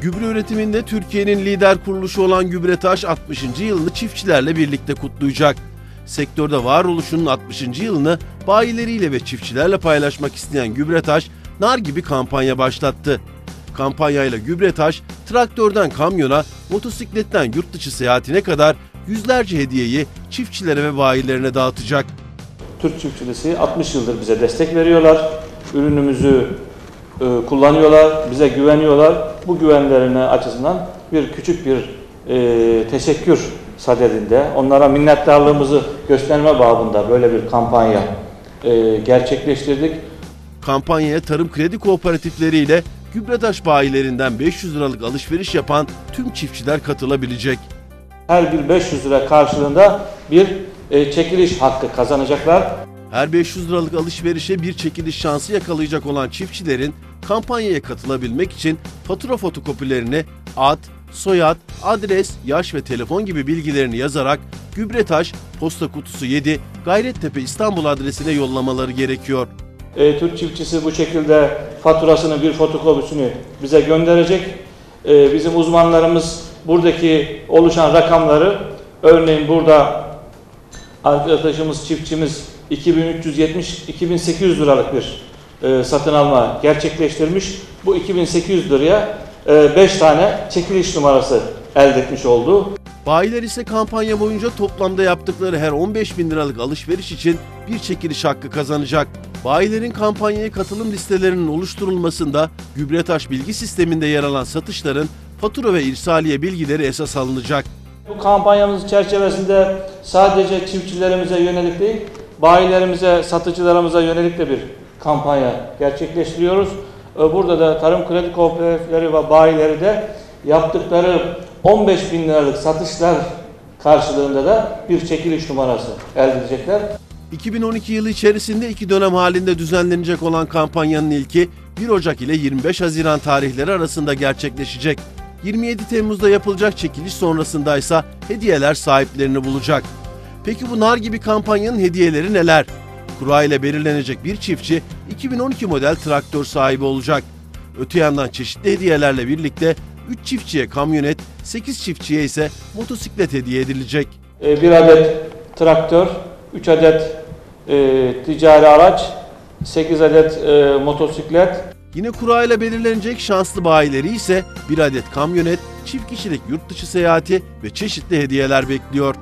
Gübre üretiminde Türkiye'nin lider kuruluşu olan Gübretaş 60. yılını çiftçilerle birlikte kutlayacak. Sektörde varoluşunun 60. yılını bayileriyle ve çiftçilerle paylaşmak isteyen Gübretaş, nar gibi kampanya başlattı. Kampanyayla Gübretaş, traktörden kamyona, motosikletten yurt dışı seyahatine kadar yüzlerce hediyeyi çiftçilere ve bayilerine dağıtacak. Türk çiftçisi 60 yıldır bize destek veriyorlar. Ürünümüzü e, kullanıyorlar, bize güveniyorlar. Bu güvenlerine açısından bir küçük bir e, teşekkür sadedinde onlara minnettarlığımızı gösterme babında böyle bir kampanya e, gerçekleştirdik. Kampanyaya tarım kredi kooperatifleriyle Gübretaş bayilerinden 500 liralık alışveriş yapan tüm çiftçiler katılabilecek. Her bir 500 lira karşılığında bir e, çekiliş hakkı kazanacaklar. Her 500 liralık alışverişe bir çekiliş şansı yakalayacak olan çiftçilerin kampanyaya katılabilmek için fatura fotokopilerini ad, soyad, adres, yaş ve telefon gibi bilgilerini yazarak Gübretaş, Posta Kutusu 7, Gayrettepe İstanbul adresine yollamaları gerekiyor. E, Türk çiftçisi bu şekilde faturasını bir fotokopisini bize gönderecek. E, bizim uzmanlarımız buradaki oluşan rakamları örneğin burada arkadaşımız çiftçimiz 2370 2800 liralık bir e, satın alma gerçekleştirmiş. Bu 2800 liraya 5 tane çekiliş numarası elde etmiş oldu. Bayiler ise kampanya boyunca toplamda yaptıkları her 15 bin liralık alışveriş için bir çekiliş hakkı kazanacak. Bayilerin kampanyaya katılım listelerinin oluşturulmasında Gübretaş bilgi sisteminde yer alan satışların fatura ve irsaliye bilgileri esas alınacak. Bu kampanyamız çerçevesinde sadece çiftçilerimize yönelik değil, bayilerimize, satıcılarımıza yönelik de bir kampanya gerçekleştiriyoruz. Ee, Burada da tarım kredi kooperatifleri ve bayileri de yaptıkları 15 bin liralık satışlar karşılığında da bir çekiliş numarası elde edecekler. 2012 yılı içerisinde iki dönem halinde düzenlenecek olan kampanyanın ilki 1 Ocak ile 25 Haziran tarihleri arasında gerçekleşecek. 27 Temmuz'da yapılacak çekiliş sonrasında ise hediyeler sahiplerini bulacak. Peki bu nar gibi kampanyanın hediyeleri neler? Kura ile belirlenecek bir çiftçi 2012 model traktör sahibi olacak. Öte yandan çeşitli hediyelerle birlikte 3 çiftçiye kamyonet, 8 çiftçiye ise motosiklet hediye edilecek. Ee, Bir adet traktör, 3 adet e, ticari araç, 8 adet e, motosiklet, Yine kura ile belirlenecek şanslı bayileri ise bir adet kamyonet, çift kişilik yurt dışı seyahati ve çeşitli hediyeler bekliyor.